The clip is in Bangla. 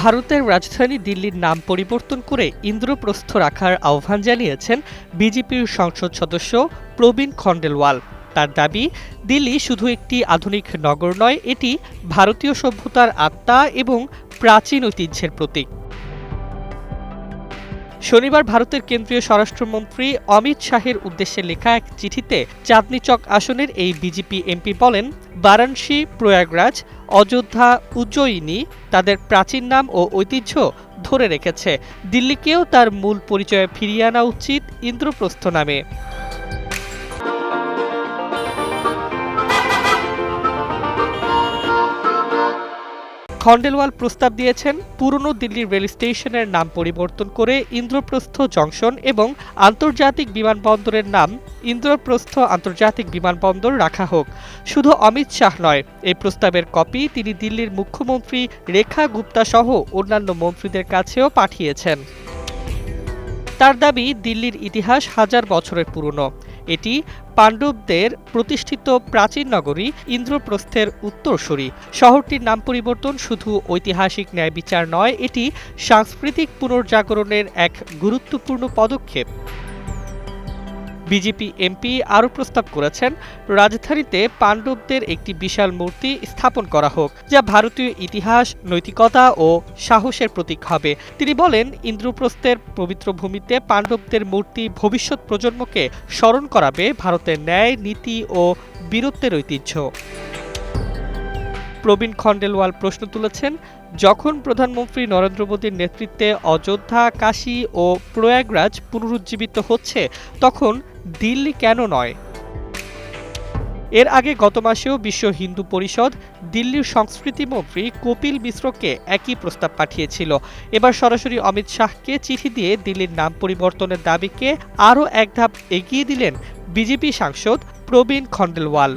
ভারতের রাজধানী দিল্লির নাম পরিবর্তন করে ইন্দ্রপ্রস্থ রাখার আহ্বান জানিয়েছেন বিজেপির সংসদ সদস্য প্রবীণ খণ্ডেলওয়াল। তার দাবি, দিল্লি শুধু একটি আধুনিক নগর নয়, এটি ভারতীয় সভ্যতার আত্মা এবং প্রাচীন ঐতিহ্যের প্রতীক। শনিবার ভারতের কেন্দ্রীয় স্বরাষ্ট্রমন্ত্রী অমিত শাহের উদ্দেশ্যে লেখা এক চিঠিতে চাঁদনিচক আসনের এই বিজেপি এমপি বলেন, বারাণসী, প্রয়াগরাজ, অযোধ্যা উজ্জয়িনী তাদের প্রাচীন নাম ও ঐতিহ্য ধরে রেখেছে। দিল্লিকেও তার মূল পরিচয়ে ফিরিয়ে আনা উচিত ইন্দ্রপ্রস্থ নামে। খণ্ডেলওয়াল প্রস্তাব দিয়েছেন, পুরনো দিল্লির রেল স্টেশনের নাম পরিবর্তন করে ইন্দ্রপ্রস্থ জংশন এবং আন্তর্জাতিক বিমানবন্দরের নাম ইন্দ্রপ্রস্থ আন্তর্জাতিক বিমানবন্দর রাখা হোক। শুধু অমিত শাহ নয়, এই প্রস্তাবের কপি তিনি দিল্লির মুখ্যমন্ত্রী রেখা গুপ্তা সহ অন্যান্য মন্ত্রীদের কাছেও পাঠিয়েছেন। তার দাবি দিল্লির ইতিহাস হাজার বছরের পুরনো। এটি পাণ্ডবদের প্রতিষ্ঠিত প্রাচীন নগরী ইন্দ্রপ্রস্থের উত্তরসূরি। শহরটির নাম পরিবর্তন শুধু ঐতিহাসিক ন্যায় বিচার নয়, এটি সাংস্কৃতিক পুনর্জাগরণের এক গুরুত্বপূর্ণ পদক্ষেপ। বিজেপি এমপি আরও প্রস্তাব করেছেন, রাজধানীতে পাণ্ডবদের একটি বিশাল মূর্তি স্থাপন করা হোক, যা ভারতীয় ইতিহাস, নৈতিকতা ও সাহসের প্রতীক হবে। তিনি বলেন, ইন্দ্রপ্রস্থের পবিত্র ভূমিতে পাণ্ডবদের মূর্তি ভবিষ্যৎ প্রজন্মকে স্মরণ করাবে ভারতের ন্যায়, নীতি ও বীরত্বের ঐতিহ্য। প্রবীণ খণ্ডেলওয়াল প্রশ্ন তুলেছেন, যখন প্রধানমন্ত্রী নরেন্দ্র মোদীর নেতৃত্বে অযোধ্যা, কাশী ও প্রয়াগরাজ পুনরুজ্জীবিত হচ্ছে, তখন দিল্লি কেন নয়? এর আগে গত মাসেও বিশ্ব হিন্দু পরিষদ দিল্লির সংস্কৃতি মন্ত্রী কপিল মিশ্রকে একই প্রস্তাব পাঠিয়েছিল। এবার সরাসরি অমিত শাহকে চিঠি দিয়ে দিল্লির নাম পরিবর্তনের দাবিকে আরও এক ধাপ এগিয়ে দিলেন বিজেপি সাংসদ প্রবীণ খণ্ডেলওয়াল।